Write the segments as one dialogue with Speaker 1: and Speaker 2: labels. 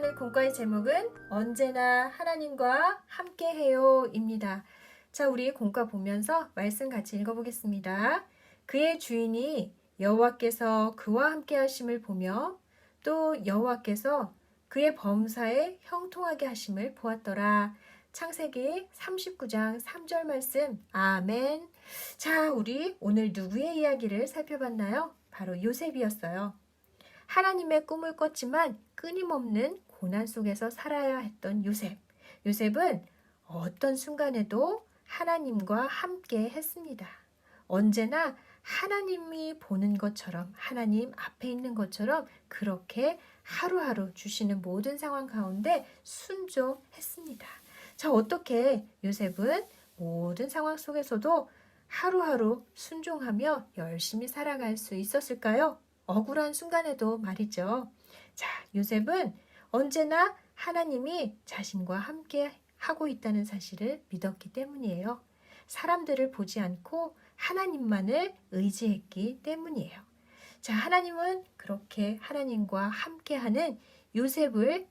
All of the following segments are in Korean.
Speaker 1: 말씀의 제목은 언제나 하나님과 함께해요입니다. 자, 우리 공과 보면서 말씀 같이 읽어보겠습니다. 그의 주인이 여호와께서 그와 함께 하심을 보며 또 여호와께서 그의 범사에 형통하게 하심을 보았더라. 창세기 39장 3절 말씀. 아멘. 자, 우리 오늘 누구의 이야기를 살펴봤나요? 바로 요셉이었어요. 하나님의 꿈을 꿨지만 끊임없는 고난 속에서 살아야 했던 요셉. 요셉은 어떤 순간에도 하나님과 함께 했습니다. 언제나 하나님이 보는 것처럼, 하나님 앞에 있는 것처럼 그렇게 하루하루 주시는 모든 상황 가운데 순종했습니다. 자, 어떻게 요셉은 모든 상황 속에서도 하루하루 순종하며 열심히 살아갈 수 있었을까요? 억울한 순간에도 말이죠. 자, 요셉은 언제나 하나님이 자신과 함께 하고 있다는 사실을 믿었기 때문이에요. 사람들을 보지 않고 하나님만을 의지했기 때문이에요. 자, 하나님은 그렇게 하나님과 함께하는 요셉을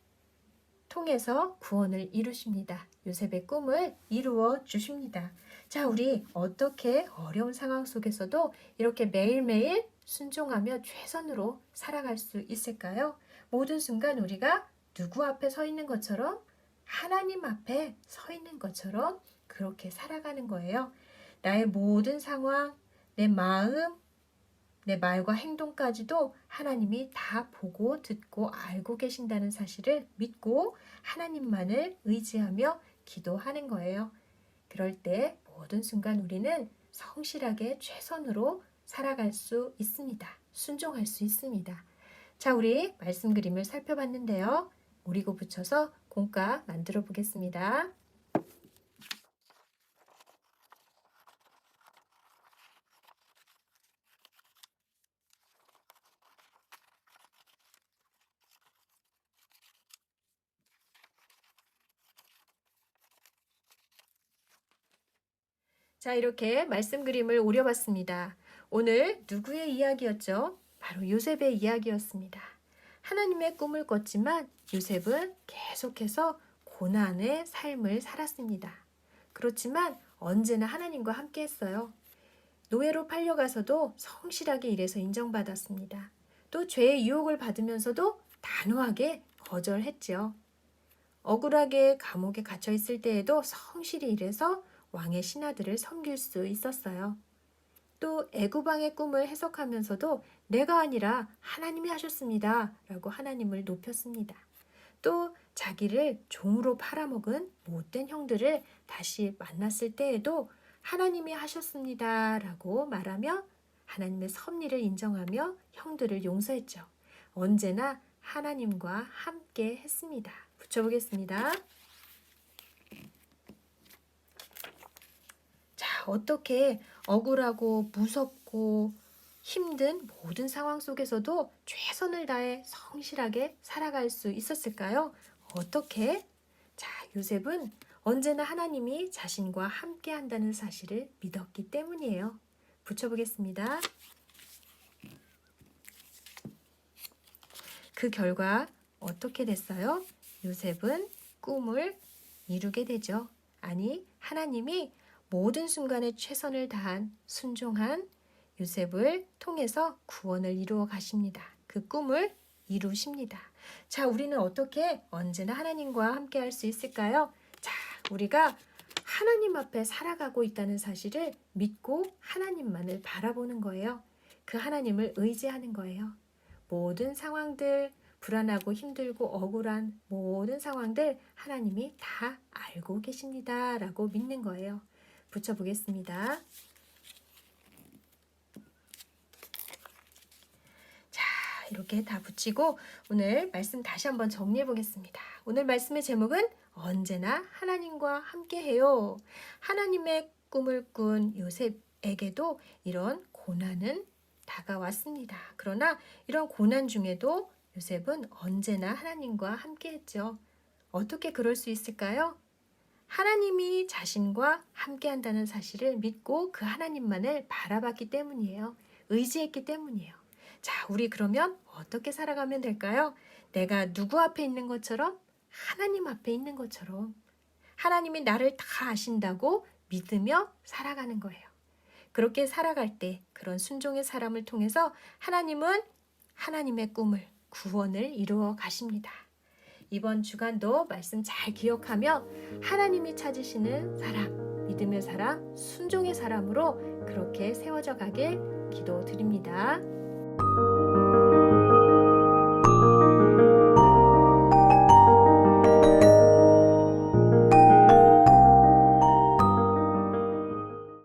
Speaker 1: 통해서 구원을 이루십니다. 요셉의 꿈을 이루어 주십니다. 자, 우리 어떻게 어려운 상황 속에서도 이렇게 매일매일 순종하며 최선으로 살아갈 수 있을까요? 모든 순간 우리가 누구 앞에 서 있는 것처럼 하나님 앞에 서 있는 것처럼 그렇게 살아가는 거예요. 나의 모든 상황, 내 마음, 내 말과 행동까지도 하나님이 다 보고 듣고 알고 계신다는 사실을 믿고 하나님만을 의지하며 기도하는 거예요. 그럴 때 모든 순간 우리는 성실하게 최선으로 살아갈 수 있습니다. 순종할 수 있습니다. 자, 우리 말씀 그림을 살펴봤는데요. 오리고 붙여서 공과 만들어 보겠습니다. 자, 이렇게 말씀 그림을 오려봤습니다. 오늘 누구의 이야기였죠? 바로 요셉의 이야기였습니다. 하나님의 꿈을 꿨지만 요셉은 계속해서 고난의 삶을 살았습니다. 그렇지만 언제나 하나님과 함께 했어요. 노예로 팔려가서도 성실하게 일해서 인정받았습니다. 또 죄의 유혹을 받으면서도 단호하게 거절했지요. 억울하게 감옥에 갇혀 있을 때에도 성실히 일해서 왕의 신하들을 섬길 수 있었어요. 또 애구방의 꿈을 해석하면서도 내가 아니라 하나님이 하셨습니다. 라고 하나님을 높였습니다. 또 자기를 종으로 팔아먹은 못된 형들을 다시 만났을 때에도 하나님이 하셨습니다. 라고 말하며 하나님의 섭리를 인정하며 형들을 용서했죠. 언제나 하나님과 함께 했습니다. 붙여보겠습니다. 어떻게 억울하고 무섭고 힘든 모든 상황 속에서도 최선을 다해 성실하게 살아갈 수 있었을까요? 어떻게? 자, 요셉은 언제나 하나님이 자신과 함께 한다는 사실을 믿었기 때문이에요. 붙여보겠습니다. 그 결과 어떻게 됐어요? 요셉은 꿈을 이루게 되죠. 아니, 하나님이 모든 순간에 최선을 다한 순종한 요셉을 통해서 구원을 이루어 가십니다. 그 꿈을 이루십니다. 자, 우리는 어떻게 언제나 하나님과 함께 할 수 있을까요? 자, 우리가 하나님 앞에 살아가고 있다는 사실을 믿고 하나님만을 바라보는 거예요. 그 하나님을 의지하는 거예요. 모든 상황들, 불안하고 힘들고 억울한 모든 상황들 하나님이 다 알고 계십니다. 라고 믿는 거예요. 붙여보겠습니다. 자, 이렇게 다 붙이고 오늘 말씀 다시 한번 정리해 보겠습니다. 오늘 말씀의 제목은 언제나 하나님과 함께해요. 하나님의 꿈을 꾼 요셉에게도 이런 고난은 다가왔습니다. 그러나 이런 고난 중에도 요셉은 언제나 하나님과 함께했죠. 어떻게 그럴 수 있을까요? 하나님이 자신과 함께 한다는 사실을 믿고 그 하나님만을 바라봤기 때문이에요. 의지했기 때문이에요. 자, 우리 그러면 어떻게 살아가면 될까요? 내가 누구 앞에 있는 것처럼 하나님 앞에 있는 것처럼 하나님이 나를 다 아신다고 믿으며 살아가는 거예요. 그렇게 살아갈 때 그런 순종의 사람을 통해서 하나님은 하나님의 꿈을 구원을 이루어 가십니다. 이번 주간도 말씀 잘 기억하며 하나님이 찾으시는 사람, 믿음의 사람, 순종의 사람으로 그렇게 세워져 가길 기도드립니다.